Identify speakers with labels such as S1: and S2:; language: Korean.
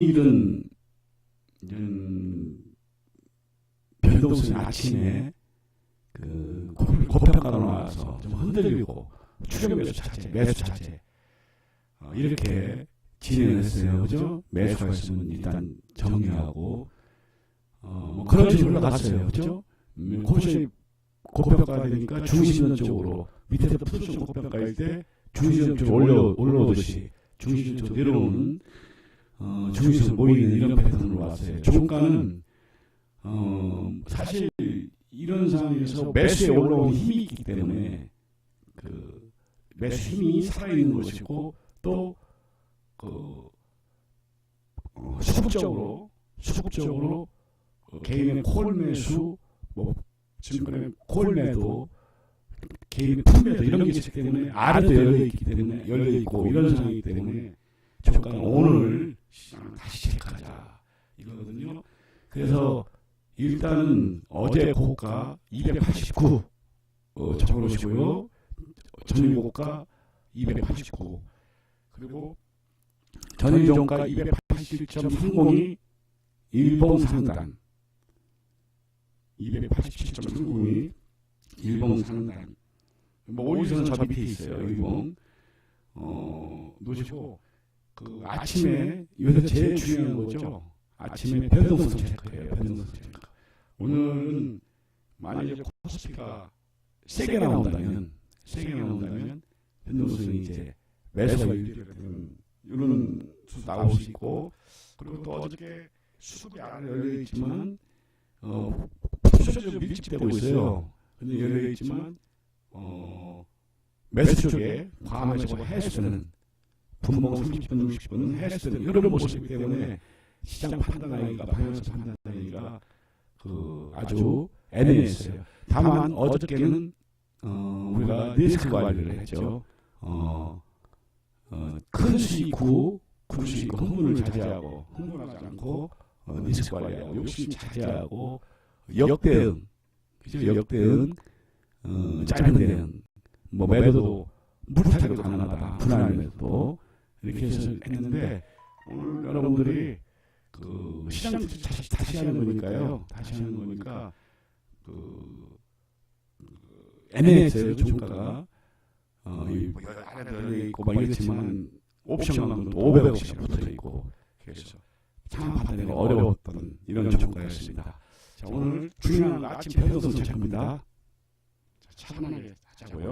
S1: 이런 이런 변동성이 아침에 그 고- 고평가로 나와서 좀 흔들리고 추격 매수 자체, 매수 자체 어, 이렇게 진행을 했어요. 그죠? 매수가 있으면 일단 정리하고 어, 뭐 그런 식으로 올라갔어요. 그죠? 음, 코션이 고평가가 되니까 중심선 쪽으로 밑에서 푸드션 고평가일 때 중심선 쪽으로 올려, 올라오듯이 중심선 쪽으로 내려오는 어, 중심선 모이는 이런 패턴으로 왔어요. 종가는 어, 사실 이런 상황에서 매수에 올라오는 힘이 있기 때문에 그 매수 힘이 살아있는 것이고 또그 어, 수급적으로 수급적으로 어, 개인의 콜 매수 뭐 지금까지 콜 매도 개인의 품매도 이런 게 있기 때문에 아래도 열려 있기 때문에 열려 있고 이런 상황이기 때문에 저가는 오늘 시장을 다시 체크하자 이거거든요. 그래서 일단은 어제 고가 289 어, 적어놓으시고요. 전일 고가 289 그리고 전일 종가 287.30이 일봉 상단 287.30이 일봉 상단 뭐 오일선은 저 밑에 있어요. 일봉 어, 놓으시고 그 아침에 요새 제일 중요한 거죠. 아침에 변동성 체크예요. 변동성 체크. 오늘은 만약에 코스피가 세게 나온다면 세게 나온다면 변동성이 이제 매수가 되는 이런 수 나올 수 있고 그리고 또 어저께 수급이 안 열려 있지만 어 푸셔도 밀집되고 있어요. 근데 열려 있지만 어 매수 쪽에 과매수고 해수는 분봉 30분, 60분은 해수는 이런 모습이기 때문에 시장 판단하기가 방향성 판단하기가 그 아주 애매했어요. 다만 어저께는 어, 우리가 리스크 관리를 했죠. 어, 어, 큰 수익 후, 큰 수익 후 흥분을 자제하고 흥분하지 않고 어, 리스크 관리하고 욕심 자제하고 역대응, 그죠? 역대응, 어, 짧은 대응, 뭐 매도도 무리타기도 가능하다, 분할 매도 이렇게 해서 했는데 오늘 여러분들이 그 시장 다시, 다시 하는 거니까요. 다시 하는 거니까 그, 그 애매했어요 종가가 어, 이 뭐, 열려 있고 막 이랬지만 옵션만도 500억씩 붙어 있고 그래서 참 판단이 어려웠던 이런 종가였습니다. 자 오늘 중요한 아침 변동성 체크입니다. 자, 차분하게 하자고요.